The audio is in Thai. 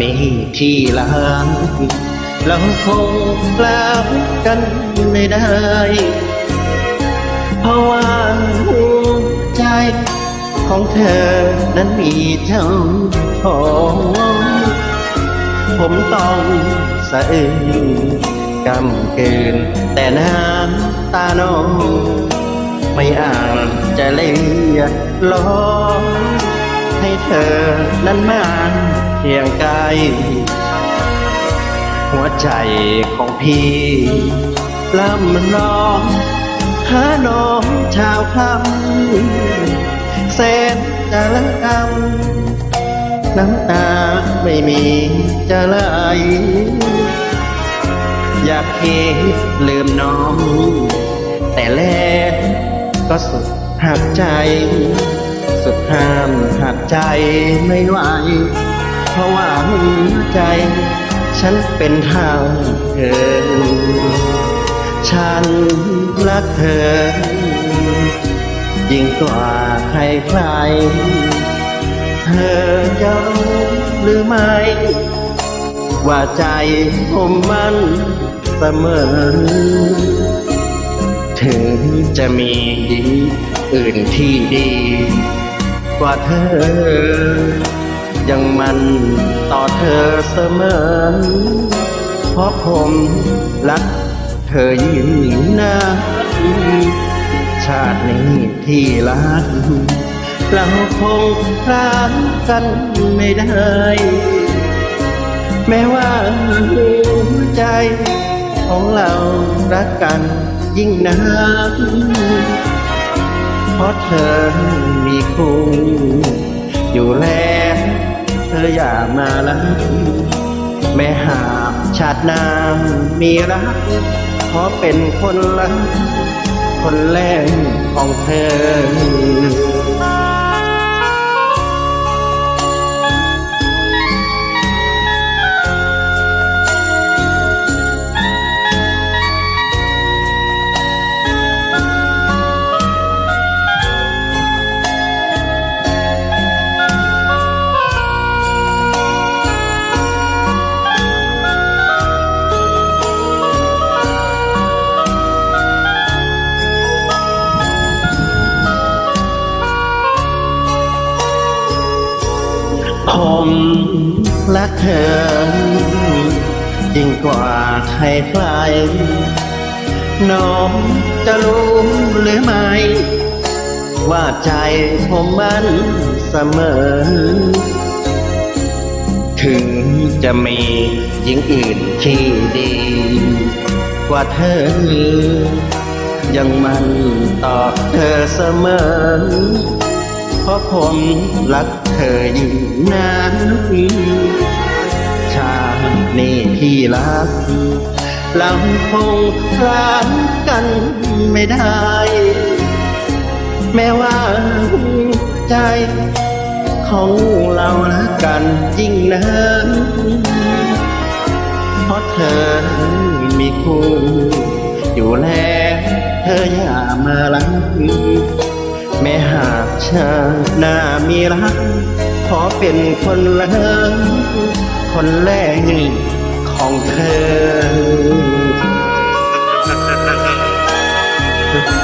นี้ที่หลังเราคงรักกันไม่ได้ เพราะว่าหัวใจของเธอนั้นมีเจ้าของผมต้องสะอื้นกำเกิน แต่น้ำตาน้อง ไม่อาจจะเลียกร้อง ให้เธอนั้นมาเคียงกายหัวใจของพี่ลำลองหาน้องชาวคำเส้นจะละกำน้ำตาไม่มีจะไหลอยากคิดลืมน้อง แต่แลกก็สุดหักใจ สุดห้ามหักใจไม่ไหว เพราะว่าหัวใจ ฉันเป็นทางเธอ ฉันรักเธอ ยิ่งกว่าใครใคร เธอจะรู้หรือไม่ ว่าใจผมมันเสมอ ถึงจะมีหญิงอื่นที่ดี กว่าเธอ ยังมันต่อเธอเสมอ เพราะผมรักเธอยิ่งนักชาตินี้ที่รักเราคงรักกันไม่ได้ แม้ว่าหัวใจของเรารักกันยิ่งนักเพราะเธอมีคู่ มาลักแม่หากชาติน้ามีรัก ขอเป็นคนรักคนแรกของเธอ ผมรักเธอยิ่งกว่าใครใครน้องจะรู้หรือไม่ ว่าใจผมมันเสมอ ถึงจะมีหญิงอื่นที่ดี กว่าเธอ ยังมันต่อเธอเสมอ เพราะผมรักเธอยิ่งนักชาตินี้ที่รักเราคงรักกันไม่ได้ แม้ว่าหัวใจของเรารักกันยิ่งนักเพราะเธอมีคู่อยู่แล้วเธออย่ามาลัง แม่หากชาหน้ามีรัก ขอเป็นคนแรกคนแรกของเธอ